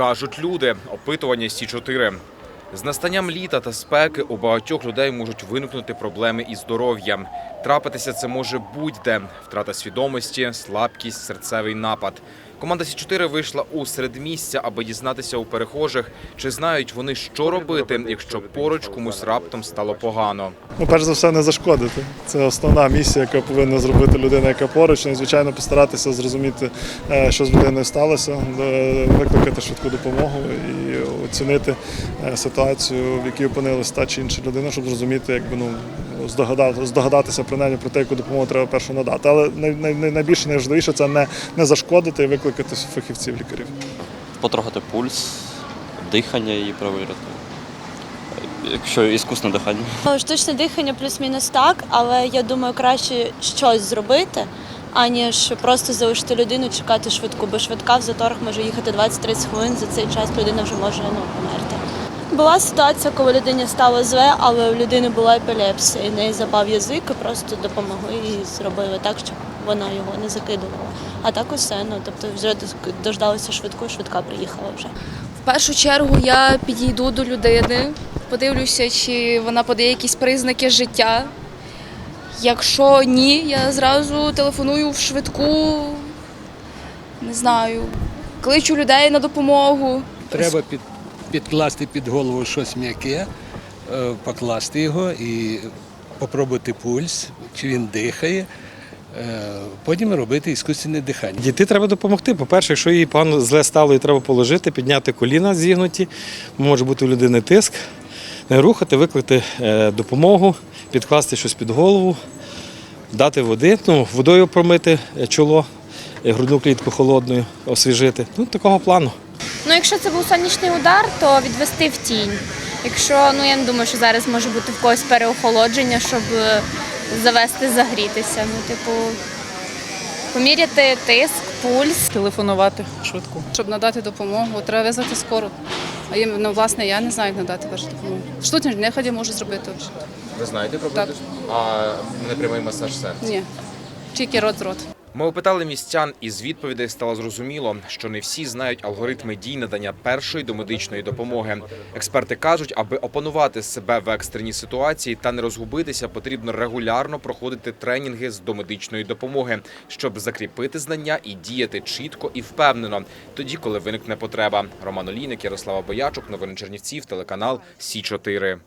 Кажуть люди, опитування Сі 4 З настанням літа та спеки у багатьох людей можуть виникнути проблеми із здоров'ям. Трапитися це може будь-де: втрата свідомості, слабкість, серцевий напад. Команда Сі 4 вийшла у середмістя, аби дізнатися у перехожих, чи знають вони, що робити, якщо поруч комусь раптом стало погано. Ну, перш за все, не зашкодити. Це основна місія, яка повинна зробити людина, яка поруч. Ну, і, звичайно, постаратися зрозуміти, е, що з людиною сталося, е, викликати швидку допомогу і оцінити е, ситуацію, в якій опинилась та чи інша людина, щоб зрозуміти, якби ну здогадатися принаймні про те, яку допомогу треба першу надати. Але най, най, най- найбільше найважливіше це не, не зашкодити і викликати фахівців лікарів. потрогати пульс, дихання її перевірити. Якщо іскусне дихання. Ну, Штучне дихання плюс-мінус так, але я думаю, краще щось зробити, аніж просто залишити людину, чекати швидку, бо швидка в заторах може їхати 20-30 хвилин, за цей час людина вже може ну, померти. Була ситуація, коли людині стало зле, але у людини була епілепсія, і в неї запав язик, і просто допомогли і зробили так, щоб вона його не закидувала. А так усе, ну тобто вже дождалися швидку, швидка приїхала вже. В першу чергу я підійду до людини, подивлюся, чи вона подає якісь признаки життя. Якщо ні, я зразу телефоную в швидку, не знаю, кличу людей на допомогу. Треба під, підкласти під голову щось м'яке, е, покласти його і попробувати пульс, чи він дихає. Е, Потім робити іскусственне дихання. Діти треба допомогти. По-перше, якщо їй погано зле стало, її треба положити, підняти коліна зігнуті, може бути у людини тиск, не рухати, викликати е, допомогу, підкласти щось під голову, дати води, ну, водою промити чоло, грудну клітку холодною, освіжити. Ну, такого плану. Ну, якщо це був сонячний удар, то відвести в тінь. Якщо ну я не думаю, що зараз може бути в когось переохолодження, щоб е, завести загрітися. Ну, типу, поміряти тиск, пульс. телефонувати швидку. Щоб надати допомогу, треба визвати скору. А їм, ну, власне, я не знаю, як надати першу допомогу. Штучні неході можу зробити. Ви знаєте про Так. А непрямий масаж серця? Ні. Тільки рот з рот. Ми опитали містян, і з відповідей стало зрозуміло, що не всі знають алгоритми дій надання першої домедичної допомоги. Експерти кажуть, аби опанувати себе в екстреній ситуації та не розгубитися, потрібно регулярно проходити тренінги з домедичної допомоги, щоб закріпити знання і діяти чітко і впевнено, тоді, коли виникне потреба. Роман Олійник, Ярослава Боячук, новини Чернівців, телеканал Сі 4